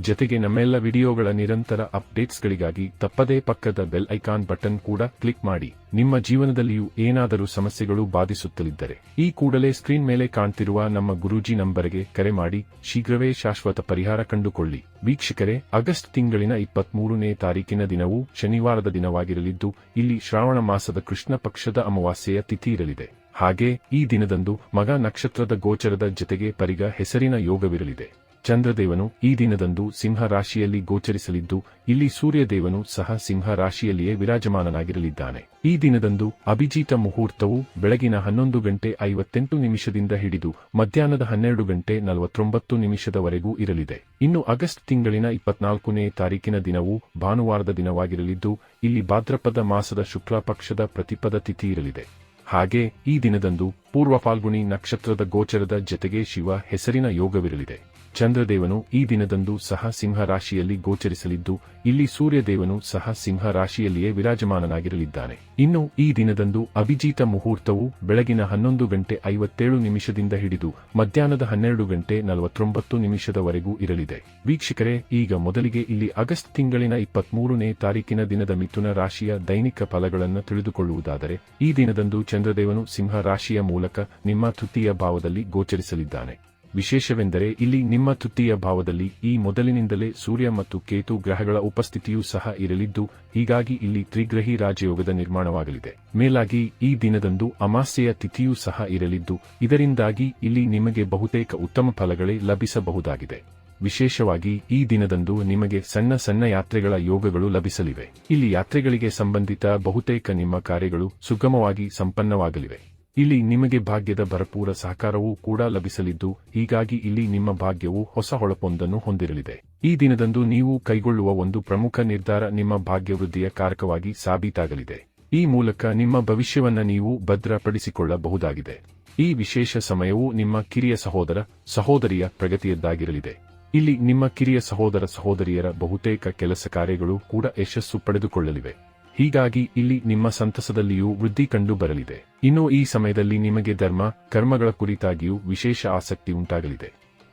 ಜೊತೆಗೆ ನಮ್ಮೆಲ್ಲ ವಿಡಿಯೋಗಳ ನಿರಂತರ ಅಪ್ಡೇಟ್ಸ್ಗಳಿಗಾಗಿ ತಪ್ಪದೇ ಪಕ್ಕದ ಬೆಲ್ ಐಕಾನ್ ಬಟನ್ ಕೂಡ ಕ್ಲಿಕ್ ಮಾಡಿ. ನಿಮ್ಮ ಜೀವನದಲ್ಲಿಯೂ ಏನಾದರೂ ಸಮಸ್ಯೆಗಳು ಬಾಧಿಸುತ್ತಲಿದ್ದರೆ ಈ ಕೂಡಲೇ ಸ್ಕ್ರೀನ್ ಮೇಲೆ ಕಾಣ್ತಿರುವ ನಮ್ಮ ಗುರೂಜಿ ನಂಬರ್ಗೆ ಕರೆ ಮಾಡಿ. ಶೀಘ್ರವೇ ಶಾಶ್ವತ ಪರಿಹಾರ ಕಂಡುಕೊಳ್ಳಿ. ವೀಕ್ಷಕರೇ, ಆಗಸ್ಟ್ ತಿಂಗಳಿನ ಇಪ್ಪತ್ಮೂರನೇ ತಾರೀಕಿನ ದಿನವು ಶನಿವಾರದ ದಿನವಾಗಿರಲಿದ್ದು, ಇಲ್ಲಿ ಶ್ರಾವಣ ಮಾಸದ ಕೃಷ್ಣ ಪಕ್ಷದ ಅಮಾವಾಸ್ಯೆಯ ತಿಥಿ ಇರಲಿದೆ. ಹಾಗೆ ಈ ದಿನದಂದು ಮಗ ನಕ್ಷತ್ರದ ಗೋಚರದ ಜತೆಗೆ ಪರಿಗ ಹೆಸರಿನ ಯೋಗವಿರಲಿದೆ. ಚಂದ್ರದೇವನು ಈ ದಿನದಂದು ಸಿಂಹ ರಾಶಿಯಲ್ಲಿ ಗೋಚರಿಸಲಿದ್ದು, ಇಲ್ಲಿ ಸೂರ್ಯದೇವನು ಸಹ ಸಿಂಹ ರಾಶಿಯಲ್ಲಿಯೇ ವಿರಾಜಮಾನನಾಗಿರಲಿದ್ದಾನೆ. ಈ ದಿನದಂದು ಅಭಿಜಿತ ಮುಹೂರ್ತವು ಬೆಳಗಿನ ಹನ್ನೊಂದು ಗಂಟೆ ಐವತ್ತೆಂಟು ನಿಮಿಷದಿಂದ ಹಿಡಿದು, ಮಧ್ಯಾಹ್ನದ ಹನ್ನೆರಡು ಗಂಟೆ ನಲವತ್ತೊಂಬತ್ತು ನಿಮಿಷದವರೆಗೂ ಇರಲಿದೆ. ಇನ್ನು ಆಗಸ್ಟ್ ತಿಂಗಳಿನ ಇಪ್ಪತ್ನಾಲ್ಕನೇ ತಾರೀಕಿನ ದಿನವು ಭಾನುವಾರದ ದಿನವಾಗಿರಲಿದ್ದು, ಇಲ್ಲಿ ಭಾದ್ರಪದ ಮಾಸದ ಶುಕ್ಲ ಪಕ್ಷದ ಪ್ರತಿಪದ ತಿಥಿ ಇರಲಿದೆ. ಹಾಗೆ ಈ ದಿನದಂದು ಪೂರ್ವ ಫಾಲ್ಗುಣಿ ನಕ್ಷತ್ರದ ಗೋಚರದ ಜತೆಗೆ ಶಿವ ಹೆಸರಿನ ಯೋಗವಿರಲಿದೆ. ಚಂದ್ರದೇವನು ಈ ದಿನದಂದು ಸಹ ಸಿಂಹ ರಾಶಿಯಲ್ಲಿ ಗೋಚರಿಸಲಿದ್ದು, ಇಲ್ಲಿ ಸೂರ್ಯದೇವನು ಸಹ ಸಿಂಹ ರಾಶಿಯಲ್ಲಿಯೇ ವಿರಾಜಮಾನನಾಗಿರಲಿದ್ದಾನೆ. ಇನ್ನು ಈ ದಿನದಂದು ಅಭಿಜಿತ ಮುಹೂರ್ತವು ಬೆಳಗಿನ ಹನ್ನೊಂದು ಗಂಟೆ ಐವತ್ತೇಳು ನಿಮಿಷದಿಂದ ಹಿಡಿದು ಮಧ್ಯಾಹ್ನದ ಹನ್ನೆರಡು ಗಂಟೆ ನಲವತ್ತೊಂಬತ್ತು ನಿಮಿಷದವರೆಗೂ ಇರಲಿದೆ. ವೀಕ್ಷಕರೇ, ಈಗ ಮೊದಲಿಗೆ ಇಲ್ಲಿ ಆಗಸ್ಟ್ ತಿಂಗಳಿನ ಇಪ್ಪತ್ಮೂರನೇ ತಾರೀಕಿನ ದಿನದ ಮಿಥುನ ರಾಶಿಯ ದೈನಿಕ ಫಲಗಳನ್ನು ತಿಳಿದುಕೊಳ್ಳುವುದಾದರೆ, ಈ ದಿನದಂದು ಚಂದ್ರದೇವನು ಸಿಂಹ ರಾಶಿಯ ಮೂಲಕ ನಿಮ್ಮ ತೃತೀಯ ಭಾವದಲ್ಲಿ ಗೋಚರಿಸಲಿದ್ದಾನೆ. ವಿಶೇಷವೆಂದರೆ ಇಲ್ಲಿ ನಿಮ್ಮ ತೃತೀಯ ಭಾವದಲ್ಲಿ ಈ ಮೊದಲಿನಿಂದಲೇ ಸೂರ್ಯ ಮತ್ತು ಕೇತು ಗ್ರಹಗಳ ಉಪಸ್ಥಿತಿಯೂ ಸಹ ಇರಲಿದ್ದು, ಹೀಗಾಗಿ ಇಲ್ಲಿ ತ್ರಿಗ್ರಹಿ ರಾಜಯೋಗದ ನಿರ್ಮಾಣವಾಗಲಿದೆ. ಮೇಲಾಗಿ ಈ ದಿನದಂದು ಅಮಾಸ್ಯೆಯ ತಿಥಿಯೂ ಸಹ ಇರಲಿದ್ದು, ಇದರಿಂದಾಗಿ ಇಲ್ಲಿ ನಿಮಗೆ ಬಹುತೇಕ ಉತ್ತಮ ಫಲಗಳೇ ಲಭಿಸಬಹುದಾಗಿದೆ. ವಿಶೇಷವಾಗಿ ಈ ದಿನದಂದು ನಿಮಗೆ ಸಣ್ಣ ಸಣ್ಣ ಯಾತ್ರೆಗಳ ಯೋಗಗಳು ಲಭಿಸಲಿವೆ. ಇಲ್ಲಿ ಯಾತ್ರೆಗಳಿಗೆ ಸಂಬಂಧಿತ ಬಹುತೇಕ ನಿಮ್ಮ ಕಾರ್ಯಗಳು ಸುಗಮವಾಗಿ ಸಂಪನ್ನವಾಗಲಿವೆ. ಇಲ್ಲಿ ನಿಮಗೆ ಭಾಗ್ಯದ ಭರಪೂರ ಸಹಕಾರವೂ ಕೂಡ ಲಭಿಸಲಿದ್ದು, ಹೀಗಾಗಿ ಇಲ್ಲಿ ನಿಮ್ಮ ಭಾಗ್ಯವು ಹೊಸ ಹೊಳಪೊಂದನ್ನು ಹೊಂದಿರಲಿದೆ. ಈ ದಿನದಂದು ನೀವು ಕೈಗೊಳ್ಳುವ ಒಂದು ಪ್ರಮುಖ ನಿರ್ಧಾರ ನಿಮ್ಮ ಭಾಗ್ಯವೃದ್ಧಿಯ ಕಾರಕವಾಗಿ ಸಾಬೀತಾಗಲಿದೆ. ಈ ಮೂಲಕ ನಿಮ್ಮ ಭವಿಷ್ಯವನ್ನ ನೀವು ಭದ್ರಪಡಿಸಿಕೊಳ್ಳಬಹುದಾಗಿದೆ. ಈ ವಿಶೇಷ ಸಮಯವು ನಿಮ್ಮ ಕಿರಿಯ ಸಹೋದರ, ಸಹೋದರಿಯ ಪ್ರಗತಿಯದ್ದಾಗಿರಲಿದೆ. ಇಲ್ಲಿ ನಿಮ್ಮ ಕಿರಿಯ ಸಹೋದರ ಸಹೋದರಿಯರ ಬಹುತೇಕ ಕೆಲಸ ಕಾರ್ಯಗಳು ಕೂಡ ಯಶಸ್ಸು ಪಡೆದುಕೊಳ್ಳಲಿವೆ. ಹೀಗಾಗಿ ಇಲ್ಲಿ ನಿಮ್ಮ ಸಂತಸದಲ್ಲಿಯೂ ವೃದ್ಧಿ ಕಂಡು ಬರಲಿದೆ. ಇನ್ನು ಈ ಸಮಯದಲ್ಲಿ ನಿಮಗೆ ಧರ್ಮ, ಕರ್ಮಗಳ ಕುರಿತಾಗಿಯೂ ವಿಶೇಷ ಆಸಕ್ತಿ ಉಂಟಾಗಲಿದೆ.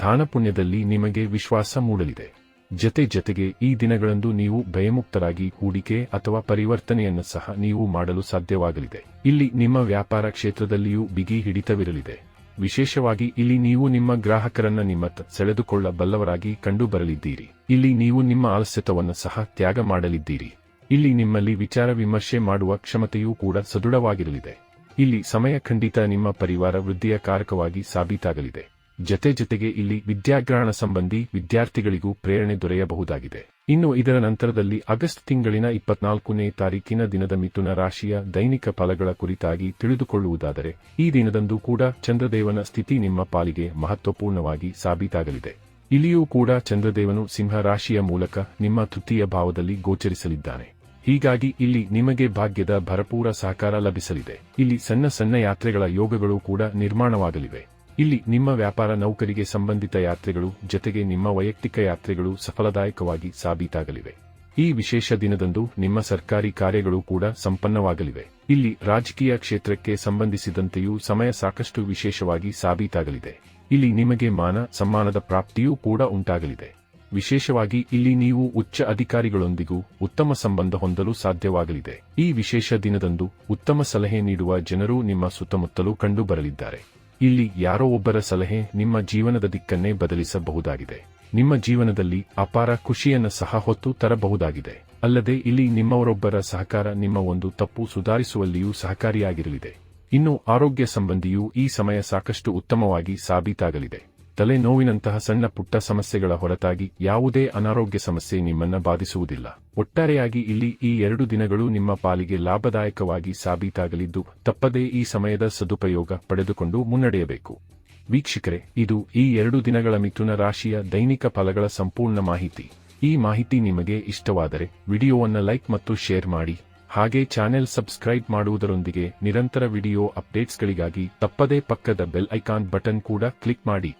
ದಾನಪುಣ್ಯದಲ್ಲಿ ನಿಮಗೆ ವಿಶ್ವಾಸ ಮೂಡಲಿದೆ. ಜತೆ ಜತೆಗೆ ಈ ದಿನಗಳಂದು ನೀವು ಭಯಮುಕ್ತರಾಗಿ ಹೂಡಿಕೆ ಅಥವಾ ಪರಿವರ್ತನೆಯನ್ನು ಸಹ ನೀವು ಮಾಡಲು ಸಾಧ್ಯವಾಗಲಿದೆ. ಇಲ್ಲಿ ನಿಮ್ಮ ವ್ಯಾಪಾರ ಕ್ಷೇತ್ರದಲ್ಲಿಯೂ ಬಿಗಿ ಹಿಡಿತವಿರಲಿದೆ. ವಿಶೇಷವಾಗಿ ಇಲ್ಲಿ ನೀವು ನಿಮ್ಮ ಗ್ರಾಹಕರನ್ನ ನಿಮ್ಮ ಸೆಳೆದುಕೊಳ್ಳಬಲ್ಲವರಾಗಿ ಕಂಡುಬರಲಿದ್ದೀರಿ. ಇಲ್ಲಿ ನೀವು ನಿಮ್ಮ ಆಲಸ್ಯತವನ್ನು ಸಹ ತ್ಯಾಗ ಮಾಡಲಿದ್ದೀರಿ. ಇಲ್ಲಿ ನಿಮ್ಮಲ್ಲಿ ವಿಚಾರ ವಿಮರ್ಶೆ ಮಾಡುವ ಕ್ಷಮತೆಯೂ ಕೂಡ ಸದೃಢವಾಗಿರಲಿದೆ. ಇಲ್ಲಿ ಸಮಯ ಖಂಡಿತ ನಿಮ್ಮ ಪರಿವಾರ ವೃದ್ಧಿಯ ಕಾರಕವಾಗಿ ಸಾಬೀತಾಗಲಿದೆ. ಜತೆ ಜತೆಗೆ ಇಲ್ಲಿ ವಿದ್ಯಾಗ್ರಹಣ ಸಂಬಂಧಿ ವಿದ್ಯಾರ್ಥಿಗಳಿಗೂ ಪ್ರೇರಣೆ ದೊರೆಯಬಹುದಾಗಿದೆ. ಇನ್ನು ಇದರ ನಂತರದಲ್ಲಿ ಆಗಸ್ಟ್ ತಿಂಗಳಿನ ಇಪ್ಪತ್ನಾಲ್ಕನೇ ತಾರೀಕಿನ ದಿನದ ಮಿಥುನ ರಾಶಿಯ ದೈನಿಕ ಫಲಗಳ ಕುರಿತಾಗಿ ತಿಳಿದುಕೊಳ್ಳುವುದಾದರೆ, ಈ ದಿನದಂದು ಕೂಡ ಚಂದ್ರದೇವನ ಸ್ಥಿತಿ ನಿಮ್ಮ ಪಾಲಿಗೆ ಮಹತ್ವಪೂರ್ಣವಾಗಿ ಸಾಬೀತಾಗಲಿದೆ. ಇಲ್ಲಿಯೂ ಕೂಡ ಚಂದ್ರದೇವನು ಸಿಂಹ ರಾಶಿಯ ಮೂಲಕ ನಿಮ್ಮ ತೃತೀಯ ಭಾವದಲ್ಲಿ ಗೋಚರಿಸಲಿದ್ದಾನೆ. ಹೀಗಾಗಿ ಇಲ್ಲಿ ನಿಮಗೆ ಭಾಗ್ಯದ ಭರಪೂರ ಸಹಕಾರ ಲಭಿಸಲಿದೆ. ಇಲ್ಲಿ ಸಣ್ಣ ಸಣ್ಣ ಯಾತ್ರೆಗಳ ಯೋಗಗಳು ಕೂಡ ನಿರ್ಮಾಣವಾಗಲಿವೆ. ಇಲ್ಲಿ ನಿಮ್ಮ ವ್ಯಾಪಾರ ನೌಕರಿಗೆ ಸಂಬಂಧಿತ ಯಾತ್ರೆಗಳು ಜತೆಗೆ ನಿಮ್ಮ ವೈಯಕ್ತಿಕ ಯಾತ್ರೆಗಳು ಸಫಲದಾಯಕವಾಗಿ ಸಾಬೀತಾಗಲಿವೆ. ಈ ವಿಶೇಷ ದಿನದಂದು ನಿಮ್ಮ ಸರ್ಕಾರಿ ಕಾರ್ಯಗಳು ಕೂಡ ಸಂಪನ್ನವಾಗಲಿವೆ. ಇಲ್ಲಿ ರಾಜಕೀಯ ಕ್ಷೇತ್ರಕ್ಕೆ ಸಂಬಂಧಿಸಿದಂತೆಯೂ ಸಮಯ ಸಾಕಷ್ಟು ವಿಶೇಷವಾಗಿ ಸಾಬೀತಾಗಲಿದೆ. ಇಲ್ಲಿ ನಿಮಗೆ ಮಾನ ಸಮ್ಮಾನದ ಪ್ರಾಪ್ತಿಯೂ ಕೂಡ ಉಂಟಾಗಲಿದೆ. ವಿಶೇಷವಾಗಿ ಇಲ್ಲಿ ನೀವು ಉಚ್ಚ ಅಧಿಕಾರಿಗಳೊಂದಿಗೂ ಉತ್ತಮ ಸಂಬಂಧ ಹೊಂದಲು ಸಾಧ್ಯವಾಗಲಿದೆ. ಈ ವಿಶೇಷ ದಿನದಂದು ಉತ್ತಮ ಸಲಹೆ ನೀಡುವ ಜನರು ನಿಮ್ಮ ಸುತ್ತಮುತ್ತಲೂ ಕಂಡುಬರಲಿದ್ದಾರೆ. ಇಲ್ಲಿ ಯಾರೋ ಒಬ್ಬರ ಸಲಹೆ ನಿಮ್ಮ ಜೀವನದ ದಿಕ್ಕನ್ನೇ ಬದಲಿಸಬಹುದಾಗಿದೆ. ನಿಮ್ಮ ಜೀವನದಲ್ಲಿ ಅಪಾರ ಖುಷಿಯನ್ನು ಸಹ ಹೊತ್ತು ತರಬಹುದಾಗಿದೆ. ಅಲ್ಲದೆ ಇಲ್ಲಿ ನಿಮ್ಮವರೊಬ್ಬರ ಸಹಕಾರ ನಿಮ್ಮ ಒಂದು ತಪ್ಪು ಸುಧಾರಿಸುವಲ್ಲಿಯೂ ಸಹಕಾರಿಯಾಗಿರಲಿದೆ. ಇನ್ನು ಆರೋಗ್ಯ ಸಂಬಂಧಿಯೂ ಈ ಸಮಯ ಸಾಕಷ್ಟು ಉತ್ತಮವಾಗಿ ಸಾಬೀತಾಗಲಿದೆ. ತಲೆನೋವಿನಂತಹ ಸಣ್ಣ ಪುಟ್ಟ ಸಮಸ್ಯೆಗಳ ಹೊರತಾಗಿ ಯಾವುದೇ ಅನಾರೋಗ್ಯ ಸಮಸ್ಯೆ ನಿಮ್ಮನ್ನ ಬಾಧಿಸುವುದಿಲ್ಲ. ಒಟ್ಟಾರೆಯಾಗಿ ಇಲ್ಲಿ ಈ ಎರಡು ದಿನಗಳು ನಿಮ್ಮ ಪಾಲಿಗೆ ಲಾಭದಾಯಕವಾಗಿ ಸಾಬೀತಾಗಲಿದ್ದು, ತಪ್ಪದೇ ಈ ಸಮಯದ ಸದುಪಯೋಗ ಪಡೆದುಕೊಂಡು ಮುನ್ನಡೆಯಬೇಕು. ವೀಕ್ಷಕರೇ, ಇದು ಈ ಎರಡು ದಿನಗಳ ಮಿಥುನ ರಾಶಿಯ ದೈನಿಕ ಫಲಗಳ ಸಂಪೂರ್ಣ ಮಾಹಿತಿ. ಈ ಮಾಹಿತಿ ನಿಮಗೆ ಇಷ್ಟವಾದರೆ ವಿಡಿಯೋವನ್ನು ಲೈಕ್ ಮತ್ತು ಶೇರ್ ಮಾಡಿ. ಹಾಗೆ ಚಾನೆಲ್ ಸಬ್ಸ್ಕ್ರೈಬ್ ಮಾಡುವುದರೊಂದಿಗೆ ನಿರಂತರ ವಿಡಿಯೋ ಅಪ್ಡೇಟ್ಸ್ಗಳಿಗಾಗಿ ತಪ್ಪದೇ ಪಕ್ಕದ ಬೆಲ್ ಐಕಾನ್ ಬಟನ್ ಕೂಡ ಕ್ಲಿಕ್ ಮಾಡಿ.